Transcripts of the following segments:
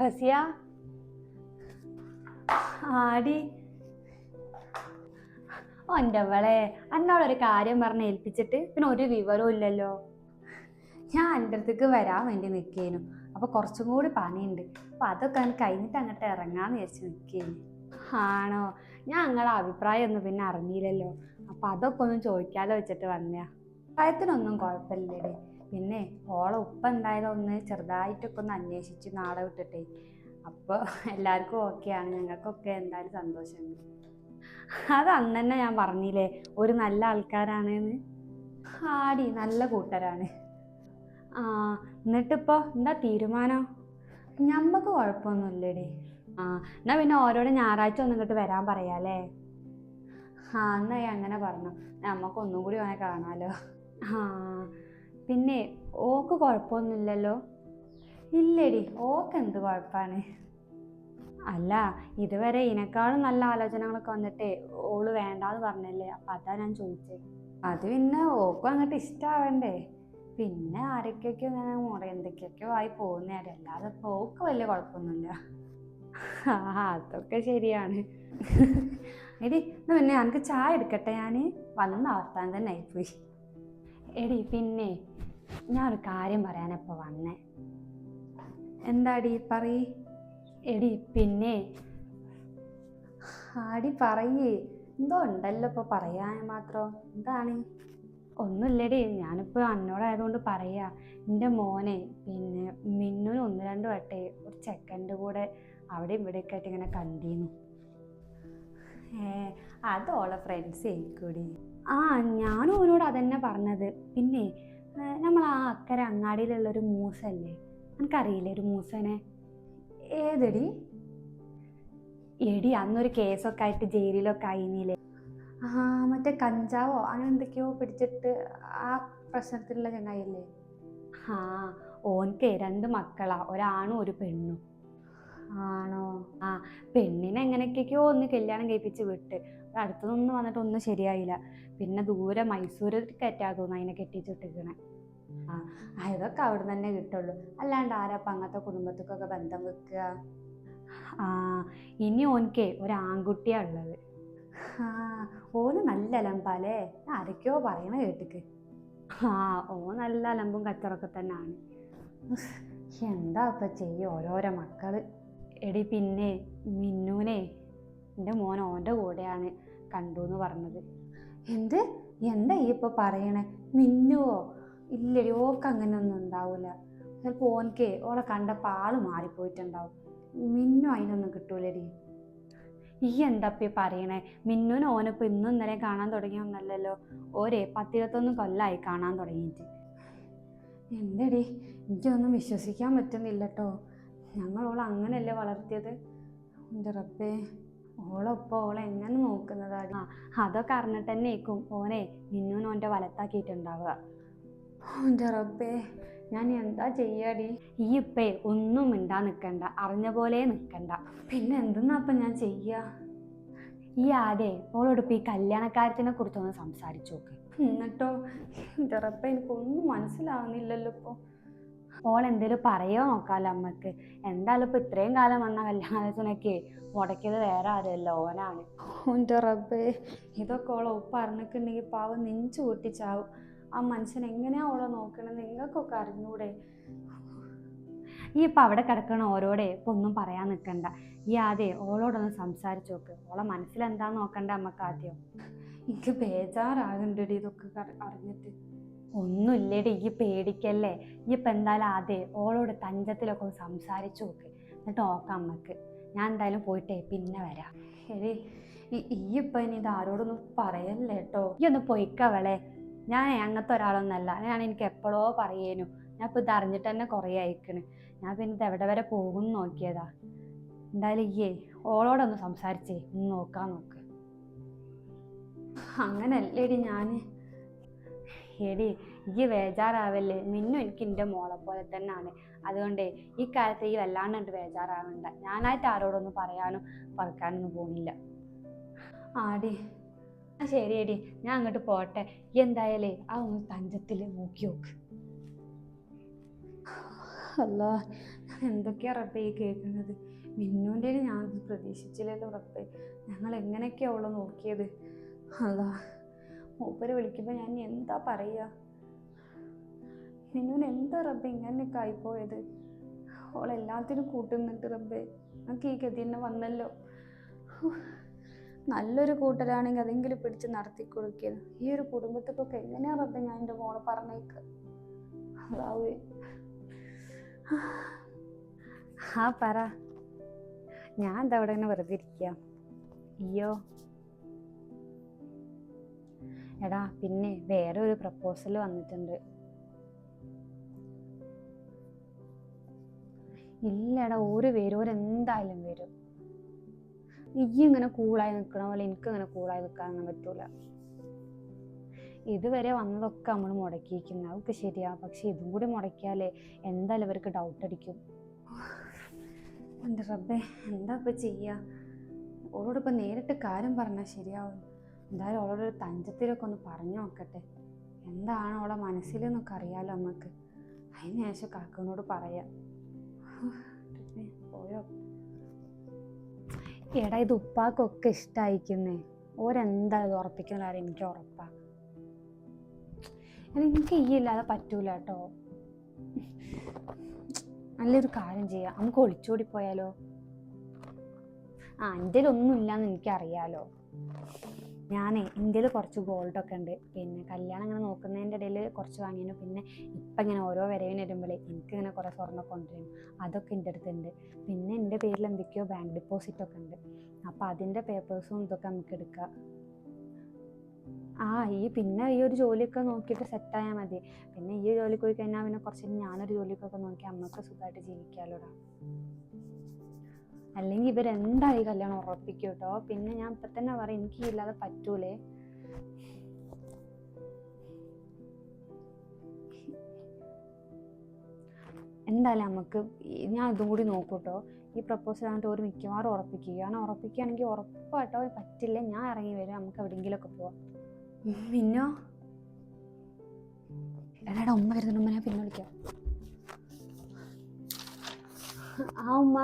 ഫസിയ? ആടി. എന്റെ അവളെ. എന്നോടൊരു കാര്യം പറഞ്ഞ് ഏൽപ്പിച്ചിട്ട് പിന്നെ ഒരു വിവരവും ഇല്ലല്ലോ. ഞാൻ എന്റെ അടുത്തേക്ക് വരാൻ വേണ്ടി നിൽക്കേനു അപ്പോൾ കുറച്ചും കൂടി പണിയുണ്ട്. അപ്പോൾ അതൊക്കെ ഞാൻ കഴിഞ്ഞിട്ട് അങ്ങോട്ട് ഇറങ്ങാന്ന് വിചാരിച്ച് നിൽക്കേനു ആണോ? ഞാൻ നിങ്ങളുടെ അഭിപ്രായം ഒന്നും പിന്നെ അറിഞ്ഞില്ലല്ലോ. അപ്പോൾ അതൊക്കെ ഒന്നും ചോദിക്കാതെ വെച്ചിട്ട് വന്നയാ. പ്രായത്തിനൊന്നും കുഴപ്പമില്ലടേ. പിന്നെ ഓളെ ഉപ്പ എന്തായാലും ഒന്ന് ചെറുതായിട്ടൊക്കെ ഒന്ന് അന്വേഷിച്ച് നാളെ വിട്ടിട്ടേ. അപ്പോൾ എല്ലാവർക്കും ഓക്കെയാണ് ഞങ്ങൾക്കൊക്കെ എന്തായാലും സന്തോഷമുണ്ട് അത് അന്ന് തന്നെ ഞാൻ പറഞ്ഞില്ലേ ഒരു നല്ല ആൾക്കാരാണെന്ന്. ആടി നല്ല കൂട്ടരാണ്. ആ എന്നിട്ടിപ്പോൾ എന്താ തീരുമാനം? ഞമ്മക്ക് കുഴപ്പമൊന്നുമില്ലടി. ആ എന്നാൽ പിന്നെ ഓരോട് ഞായറാഴ്ച ഒന്നും ഇങ്ങോട്ട് വരാൻ പറയാല്ലേ ആ എന്നാ അങ്ങനെ പറഞ്ഞു. നമുക്ക് ഒന്നും കൂടി വേണേൽ കാണാലോ. ആ പിന്നെ ഓക്ക് കുഴപ്പമൊന്നുമില്ലല്ലോ. ഇല്ലടി ഓക്ക് എന്ത് കുഴപ്പമാണ്? അല്ല ഇതുവരെ ഇതിനേക്കാളും നല്ല ആലോചനകളൊക്കെ വന്നിട്ടേ ഓൾ വേണ്ടാന്ന് പറഞ്ഞല്ലേ അപ്പം അതാ ഞാൻ ചോദിച്ചത് അത് പിന്നെ ഓക്കും അങ്ങോട്ട് ഇഷ്ടാവണ്ടേ. പിന്നെ ആരൊക്കെയൊക്കെ ഇങ്ങനെ മുറ എന്തൊക്കെയൊക്കെയോ ആയി പോകുന്നേരം അല്ലാതെ ഓക്ക് വലിയ കുഴപ്പമൊന്നുമില്ല. ആ അതൊക്കെ ശരിയാണ്. എടി എന്നാ പിന്നെ എനിക്ക് ചായ എടുക്കട്ടെ ഞാൻ വന്ന വർത്താൻ തന്നെ ആയിപ്പോയി. എടി പിന്നെ ഞാൻ ഒരു കാര്യം പറയാനപ്പോൾ വന്നേ. എന്താടി പറയ്? എടി പിന്നെ ആടി പറയേ. എന്തോ ഉണ്ടല്ലോ ഇപ്പോൾ പറയാൻ മാത്രം. എന്താണ്? ഒന്നുമില്ലടി ഞാനിപ്പോൾ അന്നോടായതുകൊണ്ട് പറയാ. എന്റെ മോനെ പിന്നെ മിന്നുന് ഒന്ന് രണ്ട് വട്ടേ ഒരു ചെക്കന്റെ കൂടെ അവിടെ ഇവിടെയൊക്കെ ആയിട്ട് ഇങ്ങനെ കണ്ടിരുന്നു ഏ അത് ഫ്രണ്ട്സ് ആയിക്കൂടി. ആ ഞാനും അവനോട് അതന്നെ പറഞ്ഞത്. പിന്നെ നമ്മൾ ആ അക്കരെ അങ്ങാടിയിലുള്ളൊരു മൂസല്ലേ? എനിക്കറിയില്ലേ ഒരു മൂസനെ? ഏതെടി? എടി അന്നൊരു കേസൊക്കെ ആയിട്ട് ജയിലിലൊക്കെ ആയിന്നില്ലേ ആ മറ്റേ കഞ്ചാവോ? അങ്ങനെ എന്തൊക്കെയോ പിടിച്ചിട്ട് ആ പ്രശ്നത്തിലുള്ള ചങ്ങായില്ലേ ആ ഓൻക്ക് രണ്ട് മക്കളാ. ഒരാണും ഒരു പെണ്ണും. ആണോ? ആ പെണ്ണിനെ എങ്ങനെയൊക്കെയോ ഒന്ന് കല്യാണം കഴിപ്പിച്ച് വിട്ട്. അടുത്തതൊന്നും വന്നിട്ട് ഒന്നും ശരിയായില്ല. പിന്നെ ദൂരെ കയറ്റാ തോന്നുന്നു അതിനെ കെട്ടിച്ചിട്ടിരിക്കണേ ആ ഇതൊക്കെ അവിടെ തന്നെ കിട്ടുള്ളൂ. അല്ലാണ്ട് ആരാപ്പം അങ്ങനത്തെ കുടുംബത്തിക്കൊക്കെ ബന്ധം വെക്കുക? ആ ഇനി ഓൻക്കേ ഒരു ആൺകുട്ടിയാ ഉള്ളത്. ആ ഓന് നല്ല അലമ്പാലേ? ആരൊക്കെയോ പറയണ കേട്ടിക്ക്. ആ ഓ നല്ല അലമ്പും കച്ചറൊക്കെ തന്നെയാണ് എന്താ ഇപ്പം ചെയ്യ ഓരോരോ മക്കൾ? എടി പിന്നെ മിന്നൂനെ എന്റെ മോൻ ഓന്റെ കൂടെയാണ് കണ്ടു എന്ന് പറഞ്ഞത്. എന്ത്? എന്താ ഈ ഇപ്പോൾ പറയണേ? മിന്നുവോ? ഇല്ലടി ഓക്ക് അങ്ങനെയൊന്നും ഉണ്ടാവില്ല ചിലപ്പോൾ ഓനക്ക് ഓളെ കണ്ടപ്പോൾ ആൾ മാറിപ്പോയിട്ടുണ്ടാവും. മിന്നു അതിനൊന്നും കിട്ടൂലടി. ഈ എന്താപ്പി പറയണേ? മിന്നുവിന് ഓനിപ്പോൾ ഇന്നും ഇന്നലെ കാണാൻ തുടങ്ങിയൊന്നല്ലല്ലോ. ഓരേ പത്തിരുപത്തൊന്ന് കൊല്ലായി കാണാൻ തുടങ്ങിയിട്ട്. എന്തടി? എനിക്കൊന്നും വിശ്വസിക്കാൻ പറ്റുന്നില്ല കേട്ടോ ഞങ്ങൾ ഓളെ അങ്ങനെയല്ലേ വളർത്തിയത്? എന്റെ റബ്ബേ. ഓളൊപ്പം ഓൾ എങ്ങനെ നോക്കുന്നത്? ആ അതൊക്കെ അറിഞ്ഞിട്ട് തന്നെ ആയിരിക്കും ഓനെ മിന്നുന് ഓന്റെ വലത്താക്കിയിട്ടുണ്ടാവുക. റബ്ബേ ഞാൻ എന്താ ചെയ്യാടി? ഈ ഇപ്പേ ഒന്നും മിണ്ടാ നിൽക്കണ്ട അറിഞ്ഞ പോലെ നിൽക്കണ്ട പിന്നെ എന്തെന്നാ ഞാൻ ചെയ്യുക ഈ ആടെ ഓളോട് ഇപ്പം ഈ കല്യാണക്കാര്യത്തിനെ കുറിച്ചൊന്ന് സംസാരിച്ചു നോക്ക് എന്നിട്ടോ എന്റെ റബ്ബേ എനിക്കൊന്നും മനസ്സിലാവുന്നില്ലല്ലോ ഇപ്പോൾ ഓൾ എന്തേലും പറയോ നോക്കാലോ അമ്മയ്ക്ക്. എന്തായാലും ഇപ്പൊ ഇത്രയും കാലം വന്ന കല്യാണത്തിനൊക്കെ മുടക്കിയത് വേറെ ആരുമല്ല ഓനാണ്. ഓന്റെ റബ്ബേ. ഇതൊക്കെ ഓളെ ഉപ്പ് അറിഞ്ഞിട്ടുണ്ടെങ്കിൽ പാവം നെഞ്ചു പൊട്ടിച്ചാവും. ആ മനുഷ്യൻ എങ്ങനെയാ ഓളെ നോക്കണത്? നിങ്ങൾക്കൊക്കെ അറിഞ്ഞൂടെ? ഈ ഇപ്പം അവിടെ കിടക്കണ ഓരോടെ ഇപ്പം ഒന്നും പറയാൻ നിൽക്കണ്ട ഈ ആദ്യം ഓളോടൊന്ന് സംസാരിച്ചു നോക്ക്. ഓളെ മനസ്സിലെന്താന്ന് നോക്കണ്ട അമ്മയ്ക്ക് ആദ്യം? എനിക്ക് ബേജാറാകണ്ടടി ഇതൊക്കെ അറിഞ്ഞിട്ട്. ഒന്നുമില്ലേടി ഈ പേടിക്കല്ലേ? ഈ ഇപ്പം എന്തായാലും അതെ ഓളോട് തഞ്ചത്തിലൊക്കെ ഒന്ന് സംസാരിച്ചു നോക്ക്. എന്നിട്ട് നോക്കാം അമ്മയ്ക്ക്. ഞാൻ എന്തായാലും പോയിട്ടേ പിന്നെ വരാം. ശരി ഈ ഇപ്പം ഇനി ഇത് ആരോടൊന്നും പറയല്ലേ കേട്ടോ ഈ ഒന്ന് പൊയ്ക്കവളെ ഞാൻ അങ്ങനത്തെ ഒരാളൊന്നല്ല. ഞാൻ എനിക്ക് എപ്പോഴോ പറയേനു. ഞാൻ ഇപ്പം ഇത് അറിഞ്ഞിട്ട് തന്നെ കുറേ അയക്കണ് ഞാൻ പിന്നെ ഇത് എവിടെ വരെ പോകും നോക്കിയതാ. എന്തായാലും ഈയേ ഓളോടൊന്ന് സംസാരിച്ചേ. ഒന്ന് നോക്കാൻ നോക്ക്. അങ്ങനല്ലേടി ഞാൻ എടി ഈ ബേജാറാവല്ലേ മിന്നു എനിക്ക് എന്റെ മോളെ പോലെ തന്നെയാണ് അതുകൊണ്ട് ഈ കാലത്ത് ഈ വല്ലാണ്ട് ബേജാറാവണ്ട ഞാനായിട്ട് ആരോടൊന്നും പറയാനും പറക്കാനൊന്നും പോകുന്നില്ല ആടി. ആ ശരി എടി ഞാൻ അങ്ങോട്ട് പോട്ടെ. എന്തായാലേ? ആ ഒന്ന് തഞ്ചത്തിൽ നോക്കി നോക്ക്. അല്ല എന്തൊക്കെയാ റബ്ബേ ഈ കേൾക്കുന്നത്? മിന്നുവിന്റെ ഞാൻ പ്രതീക്ഷിച്ചില്ലല്ലോ റബ്ബേ. ഞങ്ങൾ എങ്ങനെയൊക്കെയാ അവളെ നോക്കിയത്? അല്ല. മൂപ്പര് വിളിക്കുമ്പോൾ ഞാൻ എന്താ പറയുക മിന്നുന് എന്താ റബ്ബ് ഇങ്ങനെയൊക്കെ ആയിപ്പോയത്? ഓളെല്ലാത്തിനും കൂട്ടുന്നിട്ട് റബ്ബേ നമുക്ക് ഈ ഗതി തന്നെ വന്നല്ലോ. നല്ലൊരു കൂട്ടരാണെങ്കിൽ അതെങ്കിലും പിടിച്ച് നടത്തി കൊടുക്കിയത് ഈ ഒരു കുടുംബത്തിക്കൊക്കെ എങ്ങനെയാ റബ്ബ് ഞാൻ എന്റെ മോളെ പറഞ്ഞേക്ക്? അതാവേ. ആ പറ. ഞാൻ എന്താ അവിടെ ഇങ്ങനെ വെറുതെ ഇരിക്കുക അയ്യോ. എടാ പിന്നെ വേറെ ഒരു പ്രപ്പോസൽ വന്നിട്ടുണ്ട്. ഇല്ലടാ ഒരു വരും ഓരെന്തായാലും വരും. നീ ഇങ്ങനെ കൂളായി നിൽക്കണ പോലെ എനിക്ക് ഇങ്ങനെ കൂളായി നിൽക്കാനൊന്നും പറ്റൂല. ഇതുവരെ വന്നതൊക്കെ നമ്മൾ മുടക്കിയിരിക്കുന്നു. അതൊക്കെ ശരിയാ. പക്ഷെ ഇതും കൂടി മുടക്കിയാലേ എന്തായാലും ഇവർക്ക് ഡൗട്ട് അടിക്കും. എന്റെ റബ്ബേ എന്താ ഇപ്പം ചെയ്യുക ഓളോട് ഇപ്പം നേരിട്ട് കാര്യം പറഞ്ഞാൽ ശരിയാവും എന്തായാലും അവളോടൊരു തഞ്ചത്തിലൊക്കെ ഒന്ന് പറഞ്ഞു നോക്കട്ടെ. എന്താണ് അവളെ മനസ്സിലെന്നൊക്കെ അറിയാലോ നമുക്ക് അതിന് ശേഷം കാക്കനോട് പറയാം. പോയോ? എടാ ഇത് ഉപ്പാക്കൊക്കെ ഇഷ്ടമായിക്കുന്നേ ഓരെന്താ ഇത് ഉറപ്പിക്കുന്ന കാര്യം എനിക്ക് ഉറപ്പാ. എനിക്ക് ഈ ഇല്ലാതെ പറ്റൂല കേട്ടോ. നല്ലൊരു കാര്യം ചെയ്യാം. നമുക്ക് ഒളിച്ചോടി പോയാലോ? ആ എന്റെ ഒന്നും ഇല്ലാന്ന് എനിക്കറിയാലോ. ഞാനേ ഇന്ത്യയിൽ കുറച്ച് ഗോൾഡൊക്കെ ഉണ്ട്. പിന്നെ കല്യാണം ഇങ്ങനെ നോക്കുന്നതിന്റെ ഇടയിൽ കുറച്ച് വാങ്ങിയിരുന്നു. പിന്നെ ഇപ്പം ഇങ്ങനെ ഓരോ വരവിന് വരുമ്പോഴേ എനിക്കിങ്ങനെ കുറേ സ്വർണം കൊണ്ടുവരും. അതൊക്കെ എന്റെ അടുത്തുണ്ട് പിന്നെ എന്റെ പേരിൽ എന്തൊക്കെയോ ബാങ്ക് ഡിപ്പോസിറ്റ് ഒക്കെ ഉണ്ട്. അപ്പം അതിന്റെ പേപ്പേഴ്സും ഇതൊക്കെ നമുക്ക് എടുക്കാം. ആ ഈ പിന്നെ ഈ ഒരു ജോലിയൊക്കെ നോക്കിയിട്ട് സെറ്റായാൽ മതി. പിന്നെ ഈ ജോലിക്ക് പോയി കഴിഞ്ഞാൽ പിന്നെ കുറച്ച് ഞാനൊരു ജോലിക്കൊക്കെ നോക്കി അമ്മയ്ക്ക് സുഖമായിട്ട് ജീവിക്കാലോടാ. അല്ലെങ്കിൽ ഇവരെന്തായി കല്യാണം ഉറപ്പിക്കും കേട്ടോ പിന്നെ ഞാൻ ഇപ്പം തന്നെ പറയും എനിക്ക് ഇല്ലാതെ പറ്റൂലേ. എന്തായാലും നമുക്ക് ഞാൻ ഇതും കൂടി നോക്കൂട്ടോ ഈ പ്രപ്പോസൽ ആയിട്ട് ഒരു മിക്കവാറും ഉറപ്പിക്കുക കാരണം ഉറപ്പിക്കുകയാണെങ്കിൽ ഉറപ്പായിട്ടോ പറ്റില്ല. ഞാൻ ഇറങ്ങി വരും നമുക്ക് എവിടെയെങ്കിലുമൊക്കെ പോവാം. പിന്നോ എടാ ഉമ്മ വരുന്നുണ്ട്. ഉമ്മ ഞാൻ പിന്നെ വിളിക്കാം. ആ ഉമ്മ.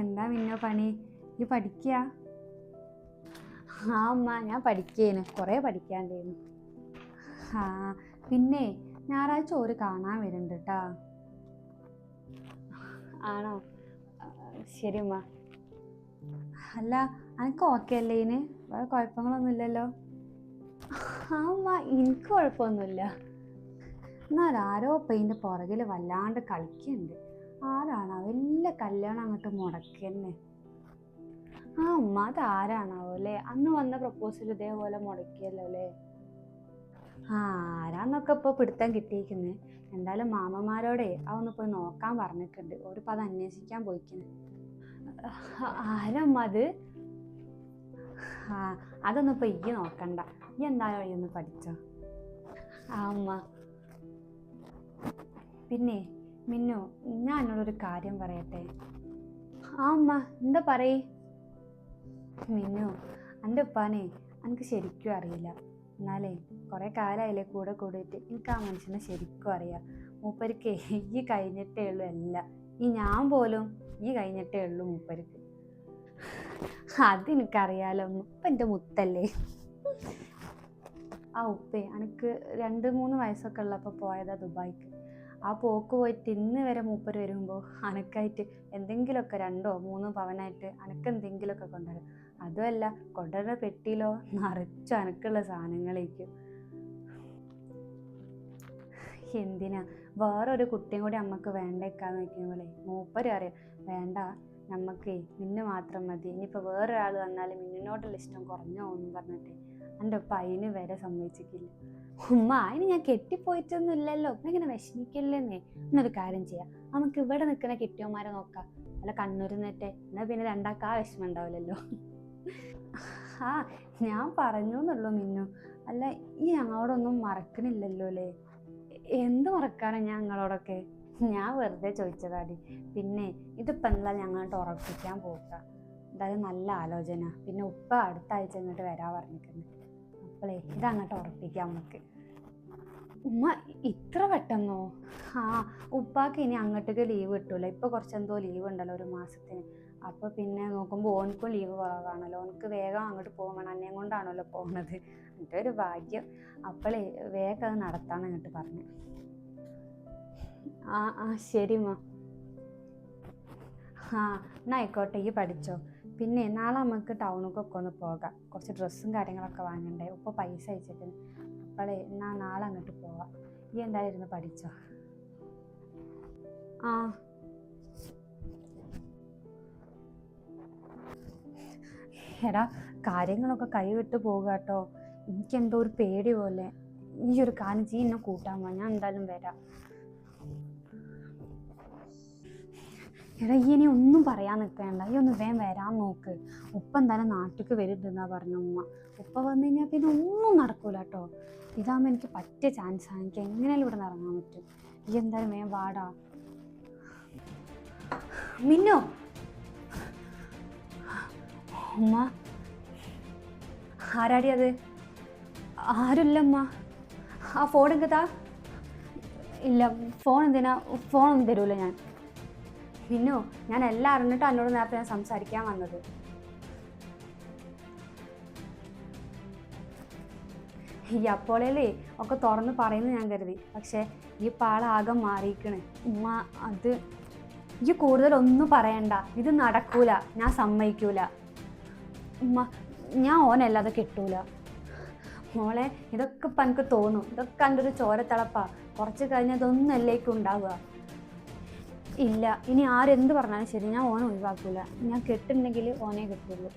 എന്താ മിന്നോ പണി? ഈ പഠിക്കുക ആ ഉമ്മ ഞാൻ പഠിക്കേന്. കുറേ പഠിക്കാണ്ടേനു ആ പിന്നെ ഞായറാഴ്ച ഒരു കാണാൻ വരുന്നുണ്ട് കേട്ടാ ആണോ? ശരി ഉമ്മ അല്ല അനക്ക് ഓക്കെ അല്ലേ ഇതിന് വേറെ കുഴപ്പങ്ങളൊന്നുമില്ലല്ലോ ആ ഉമ്മ എനിക്ക് കുഴപ്പമൊന്നുമില്ല എന്നാൽ ആരോ ഇപ്പം പുറകിൽ വല്ലാണ്ട് കളിക്കുന്നുണ്ട് ആരാണോ വലിയ കല്യാണം അങ്ങോട്ട് മുടക്കന്നെ ആ ഉമ്മ അത് ആരാണാവോ അല്ലേ? അന്ന് വന്ന പ്രപ്പോസൽ ഇതേപോലെ മുടക്കിയല്ലോ അല്ലേ? ആരാന്നൊക്കെ ഇപ്പോൾ പിടുത്തം കിട്ടിയിരിക്കുന്നത് എന്തായാലും മാമന്മാരോടെ അതൊന്ന് പോയി നോക്കാൻ പറഞ്ഞിട്ടുണ്ട്. ഓരിപ്പോൾ അത് അന്വേഷിക്കാൻ പോയിക്കുന്നു ആരമ്മ അത്? ആ അതൊന്നും ഇപ്പോൾ ഈ നോക്കണ്ട. ഈ എന്തായാലും ഒന്ന് പഠിച്ചോ. ആ അമ്മ പിന്നെ? മിന്നു ഞാൻ എന്നോടൊരു കാര്യം പറയട്ടെ? ആ അമ്മ എന്താ പറയേ? മിന്നു എന്റെ ഉപ്പാനെ എനിക്ക് ശരിക്കും അറിയില്ല. എന്നാലേ കുറേ കാലമായില്ലേ കൂടെ കൂടിയിട്ട് എനിക്ക് ആ മനുഷ്യനെ ശരിക്കും അറിയാം. മൂപ്പർക്ക് ഈ കഴിഞ്ഞിട്ടേ ഉള്ളൂ എല്ലാം ഈ ഞാൻ പോലും ഈ കഴിഞ്ഞിട്ടേ ഉള്ളൂ മൂപ്പർക്ക്. അതെനിക്കറിയാലോ ഉപ്പ എന്റെ മുത്തല്ലേ? ആ ഉപ്പേ എനിക്ക് രണ്ട് മൂന്ന് വയസ്സൊക്കെ ഉള്ളപ്പോൾ പോയതാ ദുബായിക്ക്. ആ പോക്ക് പോയി ഇന്ന് വരെ മൂപ്പർ വരുമ്പോൾ അനക്കായിട്ട് എന്തെങ്കിലുമൊക്കെ രണ്ടോ മൂന്നോ പവനായിട്ട് അനക്ക് എന്തെങ്കിലുമൊക്കെ കൊണ്ടുവരും അതുമല്ല കൊണ്ടുവരുന്ന പെട്ടിയിലോ നിറച്ചു അനക്കുള്ള സാധനങ്ങളേക്കും. എന്തിനാ? വേറൊരു കുട്ടിയും കൂടി അമ്മയ്ക്ക് വേണ്ടേക്കാന്ന് വെക്കുമ്പോളേ മൂപ്പര് അറിയാം വേണ്ട നമ്മക്ക് മിന്നു മാത്രം മതി. ഇനിയിപ്പോൾ വേറൊരാൾ വന്നാലും മിന്നിനോടുള്ള ഇഷ്ടം കുറഞ്ഞു എന്ന് പറഞ്ഞിട്ട് എന്റെ ഉപ്പ അതിന് വരെ സമ്മതിച്ചിട്ടില്ല. ഉമ്മ അതിന് ഞാൻ കെട്ടിപ്പോയിട്ടൊന്നും ഇല്ലല്ലോ ഉമ്മ ഇങ്ങനെ വിഷമിക്കില്ലെന്നേ? എന്നൊരു കാര്യം ചെയ്യാം. നമുക്ക് ഇവിടെ നിൽക്കുന്ന കെട്ടിയന്മാരെ നോക്കാം. അല്ല കണ്ണൂരിൽ നിന്നിട്ട് എന്നാൽ പിന്നെ രണ്ടാൾക്ക് ആ വിഷമം ഉണ്ടാവില്ലല്ലോ? ആ ഞാൻ പറഞ്ഞു എന്നുള്ളൂ മിന്നു. അല്ല ഈ ഞങ്ങളോടൊന്നും മറക്കണില്ലല്ലോ അല്ലേ എന്ത് മറക്കാനാ ഞാൻ ഞങ്ങളോടൊക്കെ ഞാൻ വെറുതെ ചോദിച്ചതാടി. പിന്നെ ഇതിപ്പോൾ എന്താ ഞങ്ങളോട്ട് ഉറപ്പിക്കാൻ പോക്ക എന്തായാലും നല്ല ആലോചന. പിന്നെ ഉപ്പ അടുത്ത ആഴ്ച ഇങ്ങോട്ട് വരാൻ പറഞ്ഞിരിക്കുന്നു അപ്പോളേ ഇതങ്ങോട്ട് ഉറപ്പിക്കാം നമുക്ക്. ഉമ്മ ഇത്ര പെട്ടെന്നോ? ആ ഉപ്പാക്ക് ഇനി അങ്ങോട്ടേക്ക് ലീവ് കിട്ടൂല. ഇപ്പൊ കുറച്ചെന്തോ ലീവ് ഉണ്ടല്ലോ ഒരു മാസത്തിന്. അപ്പൊ പിന്നെ നോക്കുമ്പോൾ ഓനക്കും ലീവ് കുറവാണല്ലോ ഓനക്ക് വേഗം അങ്ങോട്ട് പോകണം. അന്നേം കൊണ്ടാണല്ലോ പോകുന്നത് എന്റെ ഒരു ഭാഗ്യം. അപ്പോളേ വേഗം അത് നടത്താന്ന് അങ്ങോട്ട് പറഞ്ഞു. ആ ആ ശരിമ്മ ആ എന്നായിക്കോട്ടെ ഈ പഠിച്ചോ? പിന്നെ നാളെ നമുക്ക് ടൗണിലേക്കൊക്കെ ഒന്ന് പോകാം. കുറച്ച് ഡ്രസ്സും കാര്യങ്ങളൊക്കെ വാങ്ങണ്ടേ? ഉപ്പ പൈസ അയച്ചിട്ട്. അപ്പോളേ എന്നാ നാളെ അങ്ങോട്ട് പോവാം. ഈ എന്തായാലും ഇരുന്ന് പഠിച്ചോ? ആ. എടാ കാര്യങ്ങളൊക്കെ കൈവിട്ട് പോകുക കേട്ടോ. എനിക്കെന്തോ ഒരു പേടി പോലെ. ഈ ഒരു കാര്യം എന്നെ കൂട്ടാൻ പോവാ. ഞാൻ എന്തായാലും വരാം. എടാ ഈ ഇനി ഒന്നും പറയാൻ നിൽക്കേണ്ട. ഈ ഒന്ന് വേഗം വരാൻ നോക്ക്. ഉപ്പ എന്തായാലും നാട്ടിലേക്ക് വരുന്നുണ്ടെന്നാ പറഞ്ഞു ഉമ്മ. ഉപ്പ വന്നു കഴിഞ്ഞാൽ പിന്നെ ഒന്നും നടക്കൂല കേട്ടോ ഇതാകുമ്പോൾ എനിക്ക് പറ്റിയ ചാൻസാണ് എനിക്ക് എങ്ങനെയാലും ഇവിടെ ഇറങ്ങാൻ പറ്റും. ഈ എന്തായാലും വേഗം വാടാ. മിന്നോ? ഉമ്മ? ആരാടി അത്? ആരുമില്ലമ്മ ആ ഫോൺ എങ്കത്താ ഇല്ല ഫോൺ എന്തിനാ? ഫോണൊന്നും തരൂല ഞാൻ. പിന്നോ ഞാൻ എല്ലാം അറിഞ്ഞിട്ട് എന്നോട് നേരത്തെ ഞാൻ സംസാരിക്കാൻ വന്നത്. ഈ അപ്പോളേലേ ഒക്കെ തുറന്ന് പറയുന്നു ഞാൻ കരുതി. പക്ഷേ ഈ പാളാകെ മാറിയിക്കണ് ഉമ്മ അത് ഈ കൂടുതൽ ഒന്നും പറയണ്ട. ഇത് നടക്കൂല. ഞാൻ സമ്മതിക്കൂല. ഉമ്മ ഞാൻ ഓനല്ലാതെ കിട്ടൂല. മോളെ ഇതൊക്കെ ഇപ്പം എനിക്ക് തോന്നും. ഇതൊക്കെ എന്റെ ഒരു ചോരത്തിളപ്പാ. കുറച്ച് കഴിഞ്ഞാൽ ഇതൊന്നും ഉണ്ടാവുക. ഇല്ല. ഇനി ആരെന്ത് പറഞ്ഞാലും ശരി. ഞാൻ ഓനെ ഒഴിവാക്കൂല. ഞാൻ കെട്ടുണ്ടെങ്കിൽ ഓനെ കിട്ടുള്ളൂ.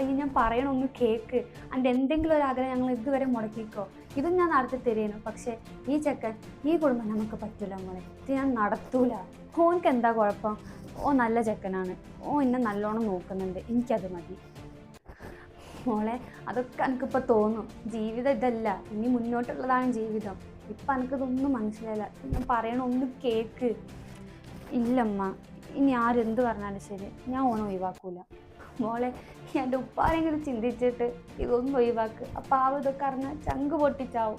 ഇനി ഞാൻ പറയണൊന്ന് കേക്ക്. എന്റെ എന്തെങ്കിലും ഒരു ആഗ്രഹം ഞങ്ങൾ ഇതുവരെ മുടക്കിക്കോ. ഇതും ഞാൻ നടത്തി തരുന്നു പക്ഷേ ഈ ചെക്കൻ ഈ കുടുംബം നമുക്ക് പറ്റൂല മോളെ. ഇത് ഞാൻ നടത്തൂല. ഓനക്ക് എന്താ കുഴപ്പം? ഓ നല്ല ചെക്കനാണ്. ഓ എന്നെ നല്ലോണം നോക്കുന്നുണ്ട്. എനിക്കത് മതി. മോളെ അതൊക്കെ എനിക്കിപ്പോൾ തോന്നും. ജീവിതം ഇതല്ല. ഇനി മുന്നോട്ടുള്ളതാണ് ജീവിതം. ഇപ്പം എനിക്കിതൊന്നും മനസ്സിലായില്ല. ഞാൻ പറയണ കേക്ക്. ഇല്ലമ്മ. ഇനി ആരെന്ത് പറഞ്ഞാലും ശരി. ഞാൻ ഓണം ഒഴിവാക്കൂല. മോളെ എന്റെ ഉപ്പാരെങ്കിലും ചിന്തിച്ചിട്ട് ഇതൊന്നും ഒഴിവാക്ക്. അപ്പം ആ ഇതൊക്കെ അറിഞ്ഞാൽ ചങ്ക് പൊട്ടിച്ചാവും.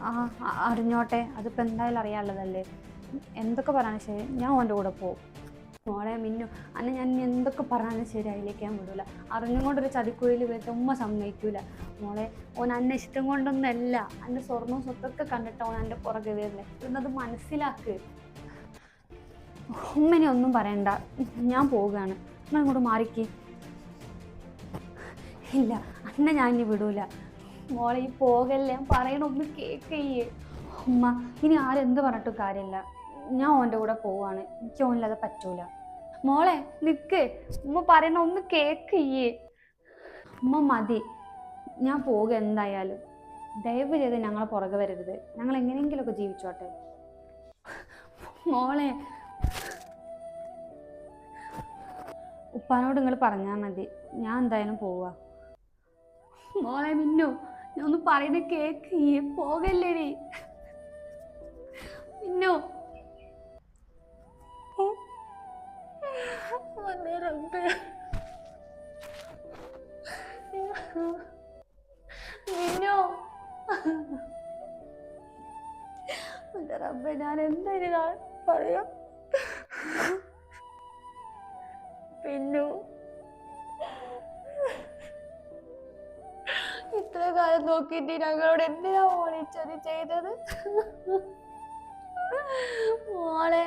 ആ അറിഞ്ഞോട്ടെ. അതിപ്പോൾ എന്തായാലും അറിയാനുള്ളതല്ലേ. എന്തൊക്കെ പറഞ്ഞാലും ശരി. ഞാൻ ഓന്റെ കൂടെ പോകും മോളെ മിന്നു. അന്നെ ഞാൻ എന്തൊക്കെ പറഞ്ഞാലും ശരി അതിലേക്ക് ഞാൻ വിടൂല. അറിഞ്ഞുകൊണ്ടൊരു ചതിക്കുഴിയിൽ വീട്ട് ഉമ്മ സമ്മതിക്കൂല. മോളെ ഓൻ അന്നെ ഇഷ്ടം കൊണ്ടൊന്നല്ല. അന്നെ സ്വർണവും സ്വത്തൊക്കെ കണ്ടിട്ട് ഓൻ എന്റെ പുറകെ വരുന്നത് ഇതൊന്നത് മനസ്സിലാക്ക്. ഉമ്മനെ ഒന്നും പറയണ്ട. ഞാൻ പോവുകയാണ്. നിങ്ങൾ ഇങ്ങോട്ട് മാറിക്ക്. ഇല്ല അന്നെ ഞാൻ ഇനി വിടൂല. മോളെ ഈ പോകല്ലേ ഞാൻ പറയണ ഒന്ന് കേക്കയ്യേ. ഉമ്മ ഇനി ആരെന്ത് പറഞ്ഞിട്ടും കാര്യമില്ല. ഞാൻ ഓന്റെ കൂടെ പോവാണ് എനിക്ക് ഓനില്ലാതെ പറ്റൂല. മോളെ നിക്ക്. ഉമ്മ പറയണ ഒന്ന് കേക്കയ്യേ. ഉമ്മ മതി. ഞാൻ പോവുക എന്തായാലും. ദയവ് ചെയ്ത് ഞങ്ങളെ പുറകെ വരരുത്. ഞങ്ങൾ എങ്ങനെയെങ്കിലുമൊക്കെ ജീവിച്ചോട്ടെ. മോളെ ഉപ്പാനോട് നിങ്ങൾ പറഞ്ഞാൽ മതി. ഞാൻ എന്തായാലും പോവാ. മോളെ മിന്നു ഞാൻ ഒന്ന് പറയുന്ന കേക്ക് പോകല്ലേ മിന്നു. മിന്നു. ഞാൻ എന്തായാലും പറയാം? പിന്നു ഇത്ര കാലം നോക്കിയിട്ട് ഞങ്ങളോട് എന്തിനാ ഓണിച്ചത് ചെയ്തത്? മോളെ.